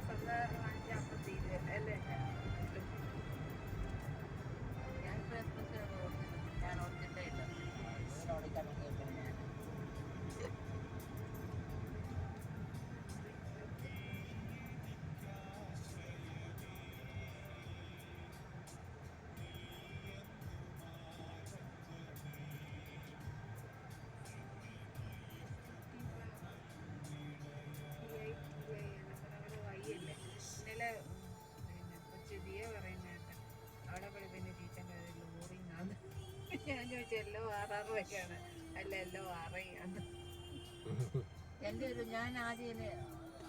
സ്വന്തം വാങ്ങിച്ച അപ്പം തീരുവല്ല അല്ലേ ഞാൻ ചോദിച്ചു എല്ലോ ആറാറ് വരെയാണ്? അല്ല എല്ലോ ആറയാണ്. എന്റെ ഒരു ഞാൻ ആദ്യം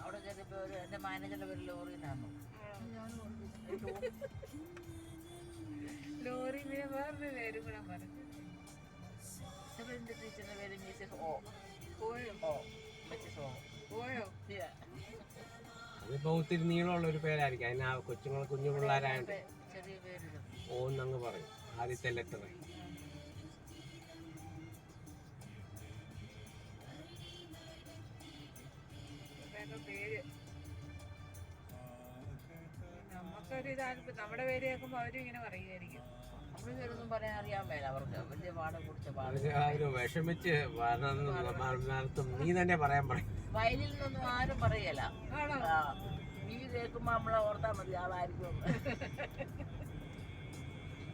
അവിടെ ചെറിയപ്പോൾ ഒരു എന്റെ മാനേജറിന്റെ പേര് ലോറി നാന്നു ലോറി വേറൊരു പേരും കൂടെ പറഞ്ഞു. സിവിലിന്റെ ടീച്ചറിന്റെ പേര്? മിസ്സസ് ഓ ഓയോ ഓ മിസ്സസ് ഓ ഓയോ അതിപ്പോ ഒത്തിരി നീളമുള്ള ഒരു പേരായിരിക്കും. അതിന് ആ കൊച്ചുങ്ങൾ കുഞ്ഞു പിള്ളേരായോണ്ട് ഓന്നങ്ങ് പറയും. ആദ്യത്തെ ലെറ്റർ നമുക്കൊരു ഇതാണ്. നമ്മുടെ പേര് കേൾക്കുമ്പോൾ അവരും ഇങ്ങനെ പറയുമായിരിക്കും പറയാൻ അറിയാൻ മേല അവർക്ക്. വലിയ കുടിച്ച ഒരു വിഷമിച്ച് നടത്തും നീ തന്നെ പറയാൻ പറയും. വയലിൽ നിന്നൊന്നും ആരും പറയല നീ കേൾക്കുമ്പോ നമ്മളെ ഓർത്താ മതി ആളായിരിക്കും.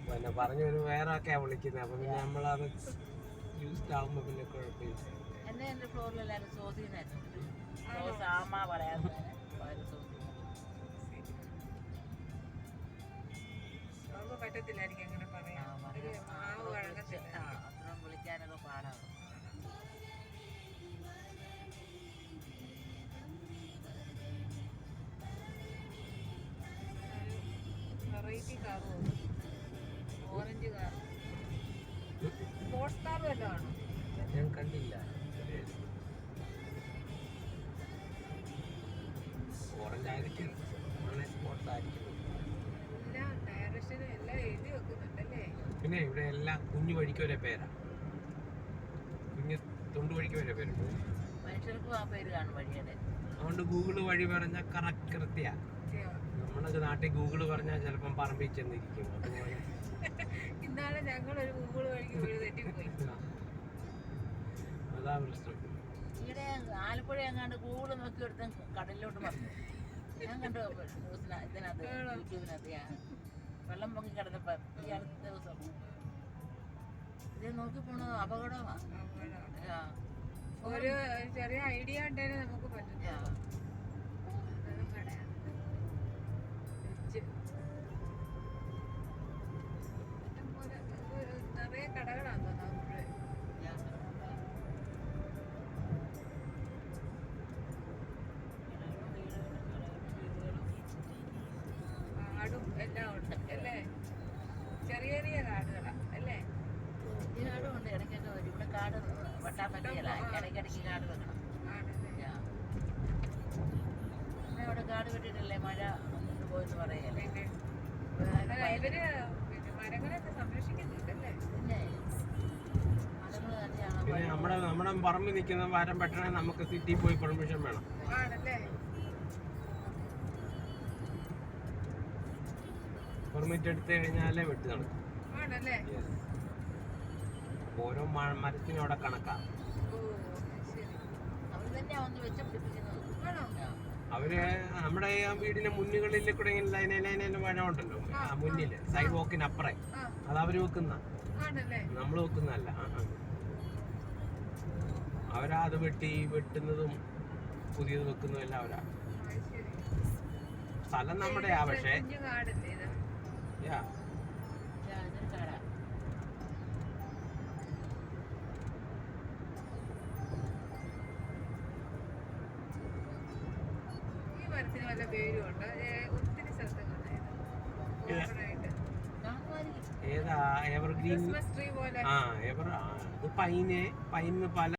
പിന്നെ പറഞ്ഞു ഒരു വേറെ ഒക്കെയാ വിളിക്കുന്നത് അപ്പൊ പിന്നെ നമ്മളത് യൂസ്ഡ് ആകുമ്പോ പിന്നെ കുഴപ്പമില്ല. എന്നെ എന്റെ ഫ്ലോറിലെല്ലാരും സോസിന്നായിരുന്നു സാമ പറയാതെ സോസി പറ്റത്തില്ലായിരിക്കും അങ്ങനെ ഒരു പറയാം. മാവ് വഴങ്ങത്തില്ല. ആ അത്രയും വിളിക്കാനൊക്കെ പാടാണ്. Variety car orange car sports car വല്ലതാണ് ഞാൻ കണ്ടില്ല. ഓറഞ്ച് ആയിരിക്കും സ്പോർട്സ് ആയിരിക്കും എല്ലാ ഡയറക്ഷനും എല്ലാം എഴുതി വെക്കുന്നുണ്ടല്ലേ പിന്നെ ഇവിടെ എല്ലാം കുഞ്ഞു വഴിക്ക് വരെ പേരാ. കുഞ്ഞു തൊണ്ടു വഴിക്ക് വരെ പേരുണ്ട് മനുഷ്യർക്കും ആ പേര് കാണും വഴിയുടെ. അതുകൊണ്ട് ഗൂഗിൾ വഴി പറഞ്ഞ കറക്റ്റ് കൃത്യ? നമ്മളൊക്കെ നാട്ടിൽ ഗൂഗിൾ പറഞ്ഞാൽ ചിലപ്പം പറമ്പിൽ ചെന്നിരിക്കും. അതുപോലെ ഇന്നാളെ ഗൂഗിൾ വഴിക്ക് വീട് തെറ്റിപ്പോയി. അതാ പ്രശ്നം. ഇവിടെ ആലപ്പുഴ എങ്ങാണ്ട് ഗൂഗിൾ നോക്കി എടുത്ത കടലിലോട്ട് പറഞ്ഞു ഞാൻ കണ്ടു ന്യൂസിനകത്ത് ഇതിനകത്ത് യൂട്യൂബിനകത്ത് ഞാൻ. വെള്ളം പൊങ്ങി കിടന്നപ്പോ ഈ അടുത്ത ദിവസം. ഇത് നോക്കി പോണത് അപകടമാണ്. ഒരു ചെറിയ ഐഡിയ ഉണ്ടെങ്കിൽ നമുക്ക് പറ്റും അല്ലേ? ചെറിയ ചെറിയ കാടുകളാണ് അല്ലേ? കാടും ഉണ്ട് ഇടയ്ക്കൊക്കെ വരും. ഇവിടെ കാട് വെട്ടാൻ പറ്റിയല്ല ഇടയ്ക്കിടയ്ക്ക് കാട് വെക്കണം. പിന്നെ ഇവിടെ കാട് വെട്ടിയിട്ടല്ലേ? മഴ പോയെന്ന് പറയല്ലേ? ഇവർ മരങ്ങളൊക്കെ സംരക്ഷിക്കുന്നുണ്ടല്ലേ? പിന്നെ നമ്മുടെ നമ്മുടെ പറമ്പിൽ നിൽക്കുന്ന മരം പെട്ടെന്ന് നമുക്ക് സിറ്റി പോയി പെർമിഷൻ വേണം. ആണല്ലേ? പെർമിറ്റ് എടുത്തു കഴിഞ്ഞാലേ വെട്ടി നടക്കും. ആണല്ലേ? ഓരോ മരത്തിനോടെ മരത്തിനും അവിടെ കണക്കാ. അവർ നമ്മുടെ ആ വീടിന്റെ മുന്നുകളിൽ കൂടെ ഇങ്ങനെ ലൈന ലൈന മഴ ഉണ്ടല്ലോ. ആ മുന്നിൽ സൈഡ് വോക്കിനപ്പുറേ അത് അവർ വെക്കുന്ന. നമ്മൾ വെക്കുന്നതല്ല. ആ. അവരാ അത് വെട്ടി വെട്ടുന്നതും പുതിയത് വെക്കുന്നതും എല്ലാം അവരാ. സ്ഥലം നമ്മുടെയാ പക്ഷേ കാടാ. ഈ മരത്തിന് വല്ല പേരും ഉണ്ട് ഒത്തിരി സ്ഥലത്ത് കണ്ടായിരുന്നു ഓപ്പണായിട്ട്. കാണുമായിരിക്കും ഏതാ? എവർഗ്രീൻ ക്രിസ്മസ് ട്രീ പോലെ. ആ എവർ ഇത് പൈന് പൈന് പല